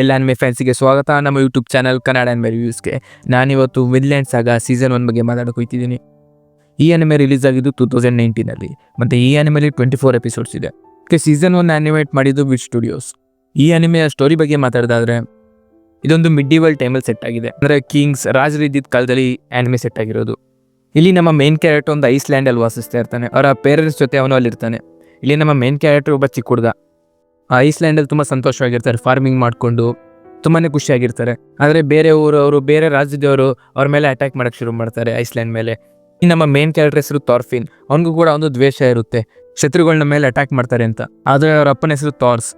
ಎಲ್ಲ ಅನ್ಮೆ ಫ್ಯಾನ್ಸಿಗೆ ಸ್ವಾಗತ. ನಮ್ಮ ಯೂಟ್ಯೂಬ್ ಚಾನಲ್ ಕನ್ನಡ ಅನ್ಮೆ ರಿವ್ಯೂಸ್ಗೆ ನಾನಿವತ್ತು ವಿನ್ಲ್ಯಾಂಡ್ ಸಾಗ ಸೀಸನ್ ಒನ್ ಬಗ್ಗೆ ಮಾತಾಡಕ್ಕೆ ಹೋಗ್ತಿದ್ದೀನಿ. ಈ ಅನಿಮೆ ರಿಲೀಸ್ ಆಗಿದ್ದು ಟೂ ತೌಸಂಡ್ ನೈನ್ಟೀನಲ್ಲಿ ಮತ್ತು ಈ ಅನಿಮೆಲಿ ಟ್ವೆಂಟಿ ಫೋರ್ ಎಪಿಸೋಡ್ಸ್ ಇದೆ. ಓಕೆ ಸೀಸನ್ ಒನ್ ಆ್ಯನಿಮೇಟ್ ಮಾಡಿದ್ದು ವಿಚ್ ಸ್ಟುಡಿಯೋಸ್ ಈ ಅನಿಮೆಯ ಸ್ಟೋರಿ ಬಗ್ಗೆ ಮಾತಾಡೋದಾದ್ರೆ, ಇದೊಂದು ಮಿಡ್ಡಿವಲ್ ಟೈಮಲ್ಲಿ ಸೆಟ್ ಆಗಿದೆ. ಅಂದರೆ ಕಿಂಗ್ಸ್ ರಾಜರಿದ್ದಿದ್ದ ಕಾಲದಲ್ಲಿ ಆ್ಯನಿಮೆ ಸೆಟ್ ಆಗಿರೋದು. ಇಲ್ಲಿ ನಮ್ಮ ಮೇನ್ ಕ್ಯಾರೆಕ್ಟರ್ ಒಂದು ಐಸ್ಲ್ಯಾಂಡಲ್ಲಿ ವಾಸಿಸ್ತಾ ಇರ್ತಾನೆ. ಅವರ ಪೇರೆಂಟ್ಸ್ ಜೊತೆ ಅವನು ಅಲ್ಲಿರ್ತಾನೆ. ಇಲ್ಲಿ ನಮ್ಮ ಮೇನ್ ಕ್ಯಾರೆಕ್ಟರ್ ಒಬ್ಬ ಚಿಕ್ಕ ಹುಡುಗ. ಐಸ್ಲ್ಯಾಂಡಲ್ಲಿ ತುಂಬ ಸಂತೋಷವಾಗಿರ್ತಾರೆ ಫಾರ್ಮಿಂಗ್ ಮಾಡಿಕೊಂಡು ತುಂಬಾ ಖುಷಿಯಾಗಿರ್ತಾರೆ. ಆದರೆ ಬೇರೆ ಊರು ಅವರು, ಬೇರೆ ರಾಜ್ಯದವರು ಅವ್ರ ಮೇಲೆ ಅಟ್ಯಾಕ್ ಮಾಡೋಕೆ ಶುರು ಮಾಡ್ತಾರೆ ಐಸ್ಲ್ಯಾಂಡ್ ಮೇಲೆ. ನಮ್ಮ ಮೇನ್ ಕ್ಯಾರೆಕ್ಟರ್ ಹೆಸರು ಥಾರ್ಫಿನ್ ಅವನಿಗೂ ಕೂಡ ಒಂದು ದ್ವೇಷ ಇರುತ್ತೆ. ಶತ್ರುಗಳನ್ನ ಮೇಲೆ ಅಟ್ಯಾಕ್ ಮಾಡ್ತಾರೆ ಅಂತ. ಆದರೆ ಅವ್ರ ಅಪ್ಪನ ಹೆಸರು ಥಾರ್ಸ್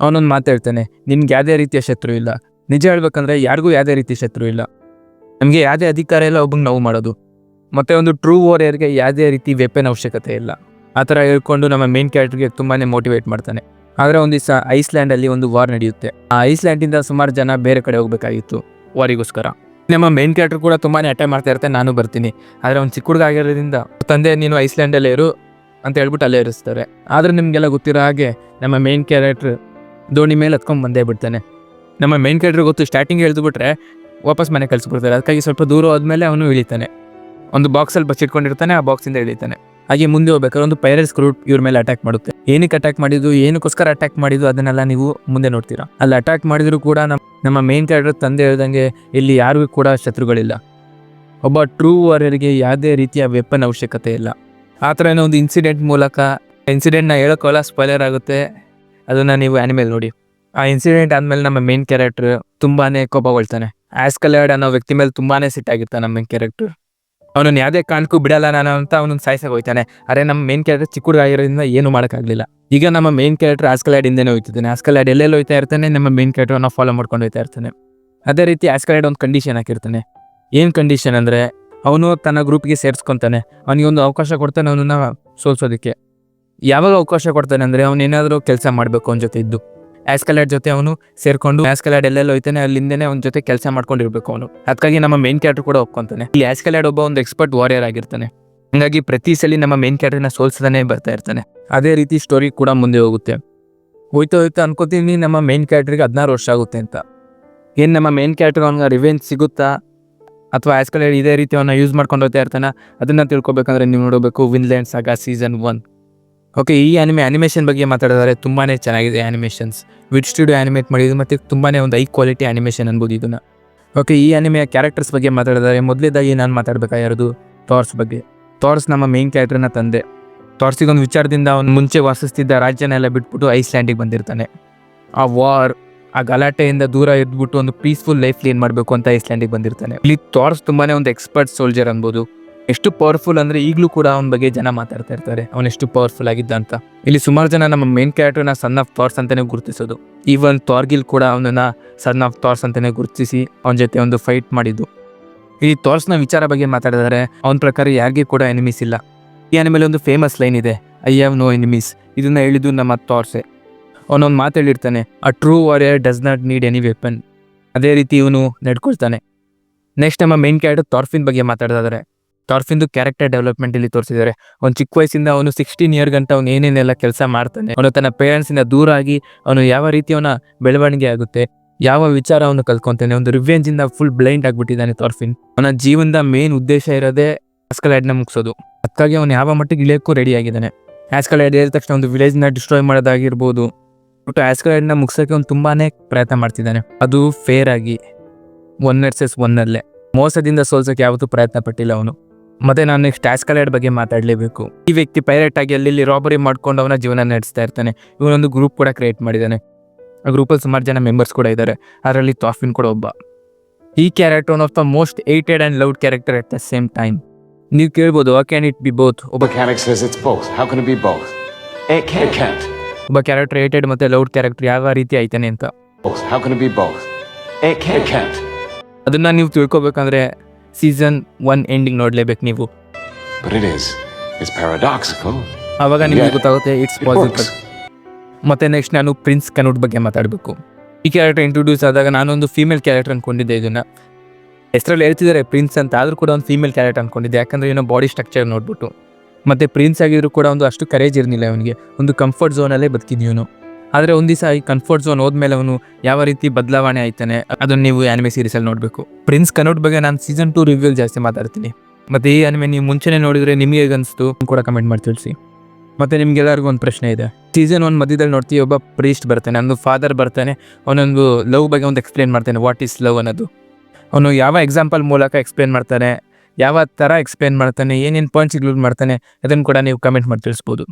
ಅವನೊಂದು ಮಾತಾಡ್ತಾನೆ ನಿನ್ಗೆ ಯಾವುದೇ ರೀತಿಯ ಶತ್ರು ಇಲ್ಲ. ನಿಜ ಹೇಳ್ಬೇಕಂದ್ರೆ ಯಾರಿಗೂ ಯಾವುದೇ ರೀತಿ ಶತ್ರು ಇಲ್ಲ. ನಮಗೆ ಯಾವುದೇ ಅಧಿಕಾರ ಇಲ್ಲ, ಒಬ್ಬಂಗೆ ನೋವು ಮಾಡೋದು. ಮತ್ತೆ ಒಂದು ಟ್ರೂ ವಾರಿಯರ್ಗೆ ಯಾವುದೇ ರೀತಿ ವೆಪನ್ ಅವಶ್ಯಕತೆ ಇಲ್ಲ. ಆ ಥರ ಹೇಳ್ಕೊಂಡು ನಮ್ಮ ಮೇನ್ ಕ್ಯಾರೆಕ್ಟರ್ಗೆ ತುಂಬಾ ಮೋಟಿವೇಟ್ ಮಾಡ್ತಾನೆ. ಆದರೆ ಒಂದು ದಿವಸ ಐಸ್ಲ್ಯಾಂಡಲ್ಲಿ ಒಂದು ವಾರ್ ನಡೆಯುತ್ತೆ. ಆ ಐಸ್ಲ್ಯಾಂಡಿಂದ ಸುಮಾರು ಜನ ಬೇರೆ ಕಡೆ ಹೋಗಬೇಕಾಗಿತ್ತು ವಾರಿಗೋಸ್ಕರ. ನಮ್ಮ ಮೇನ್ ಕ್ಯಾರೆಕ್ಟರ್ ಕೂಡ ತುಂಬಾ ಅಟ್ಯಾಕ್ ಮಾಡ್ತಾ ಇರ್ತಾರೆ ನಾನು ಬರ್ತೀನಿ. ಆದರೆ ಒಂದು ಚಿಕ್ಕ ಹುಡುಗ ಆಗಿರೋದ್ರಿಂದ ತಂದೆ ನೀನು ಐಸ್ಲ್ಯಾಂಡಲ್ಲೇ ಇರು ಅಂತ ಹೇಳ್ಬಿಟ್ಟು ಅಲ್ಲೇ ಇರಿಸ್ತಾರೆ. ಆದರೆ ನಿಮಗೆಲ್ಲ ಗೊತ್ತಿರೋ ಹಾಗೆ ನಮ್ಮ ಮೇನ್ ಕ್ಯಾರೆಕ್ಟರ್ ದೋಣಿ ಮೇಲೆ ಹತ್ಕೊಂಡು ಬಂದೇ ಬಿಡ್ತಾನೆ. ನಮ್ಮ ಮೇನ್ ಕ್ಯಾರೆಕ್ಟರ್ ಗೊತ್ತು ಸ್ಟಾರ್ಟಿಂಗ್ ಬಿಟ್ರೆ ವಾಪಸ್ ಮನೆ ಕಳಿಸ್ಬಿಡ್ತಾರೆ ಅದಕ್ಕಾಗಿ ಸ್ವಲ್ಪ ದೂರ ಹೋದ್ಮೇಲೆ ಅವನು ಇಳಿತಾನೆ. ಒಂದು ಬಾಕ್ಸಲ್ಲಿ ಬಚ್ಚಿಟ್ಕೊಂಡಿರ್ತಾನೆ, ಆ ಬಾಕ್ಸಿಂದ ಇಳಿತಾನೆ. ಹಾಗೆ ಮುಂದೆ ಹೋಗ್ಬೇಕಾದ್ರೆ ಒಂದು ಪೈರಸ್ ಗ್ರೂಪ್ ಇವ್ರ ಮೇಲೆ ಅಟ್ಯಾಕ್ ಮಾಡುತ್ತೆ. ಏನಕ್ಕೆ ಅಟ್ಯಾಕ್ ಮಾಡಿದ್ದು, ಏನಕ್ಕೋಸ್ಕರ ಅಟ್ಯಾಕ್ ಮಾಡಿದ್ದು, ಅದನ್ನೆಲ್ಲ ನೀವು ಮುಂದೆ ನೋಡ್ತೀರಾ. ಅಲ್ಲಿ ಅಟ್ಯಾಕ್ ಮಾಡಿದ್ರು ಕೂಡ ನಮ್ಮ ನಮ್ಮ ಮೇನ್ ಕ್ಯಾರೆಕ್ಟರ್ ತಂದೆ ಹೇಳ್ದಂಗೆ ಇಲ್ಲಿ ಯಾರಿಗೂ ಕೂಡ ಶತ್ರುಗಳಿಲ್ಲ. ಒಬ್ಬ ಟ್ರೂ ವಾರಿಯರ್ಗೆ ಯಾವುದೇ ರೀತಿಯ ವೆಪನ್ ಅವಶ್ಯಕತೆ ಇಲ್ಲ. ಆ ಥರ ಏನೋ ಒಂದು ಇನ್ಸಿಡೆಂಟ್ ಮೂಲಕ ಇನ್ಸಿಡೆಂಟ್ನ ಹೇಳೋಕ್ಕೋಲ್ಲ ಸ್ಪಾಯ್ಲರ್ ಆಗುತ್ತೆ. ಅದನ್ನು ನೀವು ಆನಿಮೇಲ್ ನೋಡಿ. ಆ ಇನ್ಸಿಡೆಂಟ್ ಆದಮೇಲೆ ನಮ್ಮ ಮೇನ್ ಕ್ಯಾರೆಕ್ಟರ್ ತುಂಬಾ ಕೋಪಗೊಳ್ತಾನೆ ಆಸ್ಕಲರ್ಡ್ ಅನ್ನೋ ವ್ಯಕ್ತಿ ಮೇಲೆ ತುಂಬಾ ಸಿಟ್ಟಾಗಿರ್ತಾನೆ ನಮ್ಮ ಮೇನ್ ಕ್ಯಾರೆಕ್ಟರ್ ಅವನನ್ನು ಯಾವುದೇ ಕಾರಣಕ್ಕೂ ಬಿಡಲ್ಲ ನಾನು ಅಂತ ಅವನನ್ನು ಸಾಯಿಸಕ್ಕೆ ಹೋಗ್ತಾನೆ. ಅರೆ, ನಮ್ಮ ಮೇನ್ ಕ್ಯಾರೆಕ್ಟರ್ ಚಿಕ್ಕ ಆಗಿರೋದ್ರಿಂದ ಏನು ಮಾಡೋಕ್ಕಾಗಲಿಲ್ಲ. ಈಗ ನಮ್ಮ ಮೇನ್ ಕ್ಯಾರೆಕ್ಟರ್ ಆಸ್ಕಲ್ಯಾಡ್ ಹಿಂದೆನೇ ಹೋಗ್ತಿದ್ದಾನೆ ಆಸ್ಕಲೈಡ್ ಎಲ್ಲೆಲ್ಲಿ ಹೋಯ್ತಾ ಇರ್ತಾನೆ, ನಮ್ಮ ಮೇನ್ ಕ್ಯಾರೆಕ್ಟರ್ನ ಫಾಲೋ ಮಾಡ್ಕೊಂಡು ಹೋಯ್ತಾ ಇರ್ತಾನೆ. ಅದೇ ರೀತಿ ಆಸ್ಕಲೈಡ್ ಒಂದು ಕಂಡೀಷನ್ ಹಾಕಿರ್ತಾನೆ. ಏನು ಕಂಡೀಷನ್ ಅಂದರೆ, ಅವನು ತನ್ನ ಗ್ರೂಪ್ಗೆ ಸೇರಿಸ್ಕೊತಾನೆ. ಅವನಿಗೆ ಒಂದು ಅವಕಾಶ ಕೊಡ್ತಾನೆ, ಅವನನ್ನು ಸೋಲ್ಸೋದಕ್ಕೆ. ಯಾವಾಗ ಅವಕಾಶ ಕೊಡ್ತಾನೆ ಅಂದರೆ, ಅವನೇನಾದರೂ ಕೆಲಸ ಮಾಡಬೇಕು ಅವನ ಜೊತೆ ಇದ್ದು. ಆಸ್ಕಲೈಡ್ ಜೊತೆ ಅವನು ಸೇರ್ಕೊಂಡು ಆಸ್ಕಲೈಡ್ ಎಲ್ಲೆಲ್ಲ ಹೋಯ್ತಾನೆ, ಅಲ್ಲಿಂದನೇ ಅವನ ಜೊತೆ ಕೆಲಸ ಮಾಡ್ಕೊಂಡಿರ್ಬೇಕು ಅವನು. ಅದಕ್ಕಾಗಿ ನಮ್ಮ ಮೇನ್ ಕ್ಯಾರೆಕ್ಟರ್ ಕೂಡ ಒಪ್ಕೊಂತಾನೆ. ಇಲ್ಲಿ ಆಸ್ಕಲೈಡ್ ಒಬ್ಬ ಒಂದು ಎಕ್ಸ್ಪರ್ಟ್ ವಾರಿಯರ್ ಆಗಿರ್ತಾನೆ. ಹಂಗಾಗಿ ಪ್ರತಿ ಸಲ ನಮ್ಮ ಮೇನ್ ಕ್ಯಾರೆಕ್ಟರ್ನ ಸೋಲ್ಸದಾನೆ ಬರ್ತಾ ಇರ್ತಾನೆ. ಅದೇ ರೀತಿ ಸ್ಟೋರಿ ಕೂಡ ಮುಂದೆ ಹೋಗುತ್ತೆ. ಹೋಯ್ತಾ ಹೋಯ್ತಾ ಅನ್ಕೋತೀನಿ, ನಮ್ಮ ಮೇನ್ ಕ್ಯಾರೆಕ್ಟರ್ಗೆ ಹದಿನಾರು ವರ್ಷ ಆಗುತ್ತೆ ಅಂತ. ಏನು ನಮ್ಮ ಮೇನ್ ಕ್ಯಾರೆಕ್ಟರ್ ಅವ್ನಿಗೆ ರಿವೆಂಜ್ ಸಿಗುತ್ತಾ? ಅಥವಾ ಆಸ್ಕಲೈಡ್ ಇದೇ ರೀತಿ ಅವನ್ನ ಯೂಸ್ ಮಾಡ್ಕೊಂಡು ಹೋಗ್ತಾ ಇರ್ತಾನೆ? ಅದನ್ನ ತಿಳ್ಕೊಬೇಕಂದ್ರೆ ನೀವು ನೋಡಬೇಕು Vinland Saga season one okay ಈ ಆನಿಮೆ ಅನಿಮೇಷನ್ ಬಗ್ಗೆ ಮಾತಾಡಿದರೆ ತುಂಬಾ ಚೆನ್ನಾಗಿದೆ ಆ್ಯನಿಮೇಷನ್ಸ್ ವಿಡ್ ಸ್ಟುಡಿಯೋ ಆನಿಮೇಟ್ ಮಾಡಿದ್ದು ಮತ್ತು ತುಂಬಾ ಒಂದು ಹೈ ಕ್ವಾಲಿಟಿ ಅನಿಮೇಷನ್ ಅನ್ಬೋದು ಇದನ್ನು. ಓಕೆ ಈ ಆನಿಮೆಯ ಕ್ಯಾರೆಕ್ಟರ್ಸ್ ಬಗ್ಗೆ ಮಾತಾಡಿದರೆ ಮೊದಲೇದಾಗಿ ನಾನು ಮಾತಾಡಬೇಕಾಗಿರೋದು ಥಾರ್ಸ್ ಬಗ್ಗೆ. ಥಾರ್ಸ್ ನಮ್ಮ ಮೇನ್ ಕ್ಯಾರೆಕ್ಟರ್ನ ತಂದೆ. ಥಾರ್ಸಿಗೊಂದು ವಿಚಾರದಿಂದ ಅವನು ಮುಂಚೆ ವಾಸಿಸ್ತಿದ್ದ ರಾಜ್ಯನೆಲ್ಲ ಬಿಟ್ಬಿಟ್ಟು ಐಸ್ಲ್ಯಾಂಡಿಗೆ ಬಂದಿರ್ತಾನೆ. ಆ ವಾರ್ ಆ ಗಲಾಟೆಯಿಂದ ದೂರ ಇದ್ಬಿಟ್ಟು ಒಂದು ಪೀಸ್ಫುಲ್ ಲೈಫ್ ಲೀನ್ ಮಾಡಬೇಕು ಅಂತ ಐಸ್ಲ್ಯಾಂಡಿಗೆ ಬಂದಿರ್ತಾನೆ. ಇಲ್ಲಿ ಥಾರ್ಸ್ ತುಂಬಾನೇ ಒಂದು ಎಕ್ಸ್ಪರ್ಟ್ ಸೋಲ್ಜರ್ ಅನ್ಬೋದು. ಎಷ್ಟು ಪವರ್ಫುಲ್ ಅಂದ್ರೆ ಈಗಲೂ ಕೂಡ ಅವನ ಬಗ್ಗೆ ಜನ ಮಾತಾಡ್ತಾ ಇರ್ತಾರೆ. ಅವನು ಎಷ್ಟು ಪವರ್ಫುಲ್ ಆಗಿದ್ದ ಅಂತ ಇಲ್ಲಿ ಸುಮಾರು ಜನ ನಮ್ಮ ಮೇನ್ ಕ್ಯಾರೆಕ್ಟರ್ನ ಸನ್ ಆಫ್ ಥಾರ್ಸ್ ಅಂತಾನೆ ಗುರುತಿಸೋದು. ಈವನ್ ಥಾರ್ಗಿಲ್ ಕೂಡ ಅವನನ್ನ ಸನ್ ಆಫ್ ಥಾರ್ಸ್ ಅಂತಾನೆ ಗುರುತಿಸಿ ಅವನ ಜೊತೆ ಒಂದು ಫೈಟ್ ಮಾಡಿದ್ದು. ಈ ಥಾರ್ಸ್ನ ವಿಚಾರ ಬಗ್ಗೆ ಮಾತಾಡಿದರೆ ಅವನ ಪ್ರಕಾರ ಯಾರಿಗೂ ಕೂಡ ಎನಿಮೀಸ್ ಇಲ್ಲ. ಈ ಆನಿಮೇಲೆ ಒಂದು ಫೇಮಸ್ ಲೈನ್ ಇದೆ ಐ ಹ್ಯಾವ್ ನೋ ಎನಿಮೀಸ್ ಇದನ್ನ ಹೇಳಿದ್ದು ನಮ್ಮ ಥಾರ್ಸೆ ಅವನೊಂದು ಮಾತು ಹೇಳಿರ್ತಾನೆ a true warrior does not need any weapon ಅದೇ ರೀತಿ ಇವನು ನಡ್ಕೊಳ್ತಾನೆ. ನೆಕ್ಸ್ಟ್ ನಮ್ಮ ಮೇನ್ ಕ್ಯಾರೆಕ್ಟರ್ ಥಾರ್ಫಿನ್ ಬಗ್ಗೆ ಮಾತಾಡಿದ್ರೆ ಥಾರ್ಫಿನ್ದು ಕ್ಯಾರೆಕ್ಟರ್ ಡೆವಲಪ್ಮೆಂಟ್ ಇಲ್ಲಿ ತೋರಿಸಿದ್ದಾರೆ. ಒಂದು ಚಿಕ್ಕ ವಯಸ್ಸಿಂದ ಅವನು ಸಿಕ್ಸ್ಟೀನ್ ಇಯರ್ ಗಂಟ ಅವನು ಏನೇನೆಲ್ಲ ಕೆಲಸ ಮಾಡ್ತಾನೆ, ಅವನು ತನ್ನ ಪೇರೆಂಟ್ಸಿಂದ ದೂರ ಆಗಿ ಅವನು ಯಾವ ರೀತಿ ಅವನ ಬೆಳವಣಿಗೆ ಆಗುತ್ತೆ, ಯಾವ ವಿಚಾರ ಅವನು ಕಲ್ತ್ಕೊಂತಾನೆ, ಒಂದು ರಿವೆಂಜ್ ಇಂದ ಫುಲ್ ಬ್ಲೈಂಡ್ ಆಗಿಬಿಟ್ಟಿದ್ದಾನೆ ಟಾರ್ಫಿನ್. ಅವನ ಜೀವನದ ಮೇನ್ ಉದ್ದೇಶ ಇರೋದೇ ಆಸ್ಕಲೈಡ್ನ ಮುಗಿಸೋದು. ಅದಕ್ಕಾಗಿ ಅವನು ಯಾವ ಮಟ್ಟಿಗೆ ಇಳಿಯೋಕ್ಕೂ ರೆಡಿ ಆಗಿದ್ದಾನೆ. ಆಸ್ಕಲೈಡ್ ಹೇಳಿದ ತಕ್ಷಣ ಒಂದು ವಿಲೇಜ್ನ ಡಿಸ್ಟ್ರಾಯ್ ಮಾಡೋದಾಗಿರ್ಬೋದು ಒಟ್ಟು ಆಸ್ಕಲೈಡ್ನ ಮುಗಿಸೋಕೆ ಅವ್ನು ತುಂಬಾನೇ ಪ್ರಯತ್ನ ಮಾಡ್ತಿದ್ದಾನೆ. ಅದು ಫೇರ್ ಆಗಿ ಒನ್ ವರ್ಸಸ್ ಒನ್ನಲ್ಲೇ ಮೋಸದಿಂದ ಸೋಲ್ಸೋಕೆ ಯಾವತ್ತೂ ಪ್ರಯತ್ನ ಪಟ್ಟಿಲ್ಲ ಅವನು. ಮತ್ತೆ ನಾನು ನೆಕ್ಸ್ಟ್ ಆಸ್ಕಲೈಡ್ ಬಗ್ಗೆ ಮಾತಾಡಲೇಬೇಕು. ಈ ವ್ಯಕ್ತಿ ಪೈರೇಟ್ ಆಗಿ ಅಲ್ಲಿ ರಾಬರಿ ಮಾಡ್ಕೊಂಡು ಅವನ ಜೀವನ ನಡೆಸ್ತಾ ಇರ್ತಾನೆ. ಇವನೊಂದು ಗ್ರೂಪ್ ಕೂಡ ಕ್ರಿಯೇಟ್ ಮಾಡಿದ್ದಾನೆ. ಆ ಗ್ರೂಪಲ್ಲಿ ಸುಮಾರು ಜನ ಮೆಂಬರ್ಸ್ ಕೂಡ ಇದ್ದಾರೆ ಅದರಲ್ಲಿ ತಾಫಿನ್ ಕೂಡ ಒಬ್ಬ. ಈ character one of the most hated and loved character at the same time ನೀವು ಕೇಳ್ಬೋದು ಆ ಕ್ಯಾನ್ ಇಟ್ ಬಿ ಬೋತ್ ಒಬ್ಬ. ಒಬ್ಬ ಕ್ಯಾರೆಕ್ಟರ್ ಏಟೆಡ್ ಮತ್ತೆ ಲೌಡ್ ಕ್ಯಾರೆಕ್ಟರ್ ಯಾವ ರೀತಿ ಆಯ್ತಾನೆ ಅಂತ. ಅದನ್ನ ನೀವು ತಿಳ್ಕೊಬೇಕಂದ್ರೆ ಸೀಸನ್ ಒನ್ ಎಂಡಿಂಗ್ ನೋಡ್ಲೇಬೇಕು ನೀವು. ಆವಾಗ ನಿಮಗೆ ಗೊತ್ತಾಗುತ್ತೆ ಇಟ್ಸ್ ಪಾಸಿಬಲ್. ಮತ್ತೆ ನೆಕ್ಸ್ಟ್ ನಾನು ಪ್ರಿನ್ಸ್ ಕನೂಟ್ ಬಗ್ಗೆ ಮಾತಾಡಬೇಕು. ಈ ಕ್ಯಾರೆಕ್ಟರ್ ಇಂಟ್ರೊಡ್ಯೂಸ್ ಆದಾಗ ನಾನೊಂದು ಫೀಮೇಲ್ ಕ್ಯಾರೆಕ್ಟರ್ ಅನ್ಕೊಂಡಿದ್ದೆ ಇದನ್ನ. ಹೆಸರಲ್ಲಿ ಹೇಳ್ತಿದ್ದಾರೆ ಪ್ರಿನ್ಸ್ ಅಂತ ಆದರೂ ಕೂಡ ಒಂದು ಫೀಮೇಲ್ ಕ್ಯಾರೆಕ್ಟರ್ ಅನ್ಕೊಂಡಿದ್ದೆ ಯಾಕಂದ್ರೆ ಏನೋ ಬಾಡಿ ಸ್ಟ್ರಕ್ಚರ್ ನೋಡ್ಬಿಟ್ಟು. ಮತ್ತೆ ಪ್ರಿನ್ಸ್ ಆಗಿದ್ರು ಕೂಡ ಒಂದು ಅಷ್ಟು ಕರೇಜ್ ಇರಲಿಲ್ಲ ಅವನಿಗೆ ಒಂದು ಕಂಫರ್ಟ್ ಝೋನಲ್ಲೇ ಬದುಕಿದ್ವಿ ಇವನು. ಆದರೆ ಒಂದು ದಿವಸ ಈ ಕಂಫರ್ಟ್ ಝೋನ್ ಹೋದ್ಮೇಲೆ ಅವನು ಯಾವ ರೀತಿ ಬದಲಾವಣೆ ಆಯ್ತಾನೆ, ಅದನ್ನು ನೀವು ಆನಿಮೆ ಸೀರೀಸಲ್ಲಿ ನೋಡಬೇಕು. ಪ್ರಿನ್ಸ್ ಕನೋಟ್ ಬಗ್ಗೆ ನಾನು ಸೀಸನ್ ಟು ರಿವ್ಯೂಲ್ ಜಾಸ್ತಿ ಮಾತಾಡ್ತೀನಿ. ಮತ್ತು ಈ ಆನಿಮೆ ನೀವು ಮುಂಚೆನೇ ನೋಡಿದರೆ ನಿಮಗೆ ಅನಿಸ್ತು ಕೂಡ ಕಮೆಂಟ್ ಮಾಡಿ ತಿಳಿಸಿ. ಮತ್ತು ನಿಮ್ಗೆಲ್ಲರಿಗೂ ಒಂದು ಪ್ರಶ್ನೆ ಇದೆ. ಸೀಸನ್ ಒಂದು ಮಧ್ಯದಲ್ಲಿ ನೋಡ್ತೀವಿ ಒಬ್ಬ ಪ್ರೀಸ್ಟ್ ಬರ್ತಾನೆ ಒಂದು ಫಾದರ್ ಬರ್ತಾನೆ, ಅವನೊಂದು ಲವ್ ಬಗ್ಗೆ ಒಂದು ಎಕ್ಸ್ಪ್ಲೇನ್ ಮಾಡ್ತಾನೆ ವಾಟ್ ಈಸ್ ಲವ್ ಅನ್ನೋದು. ಅವನು ಯಾವ ಎಕ್ಸಾಂಪಲ್ ಮೂಲಕ ಎಕ್ಸ್ಪ್ಲೇನ್ ಮಾಡ್ತಾನೆ, ಯಾವ ಥರ ಎಕ್ಸ್ಪ್ಲೇನ್ ಮಾಡ್ತಾನೆ, ಏನೇನು ಪಾಯಿಂಟ್ಸ್ ಇನ್ಕ್ಲೂಡ್ ಮಾಡ್ತಾನೆ, ಅದನ್ನು ಕೂಡ ನೀವು ಕಮೆಂಟ್ ಮಾಡಿ ತಿಳಿಸ್ಬೋದು.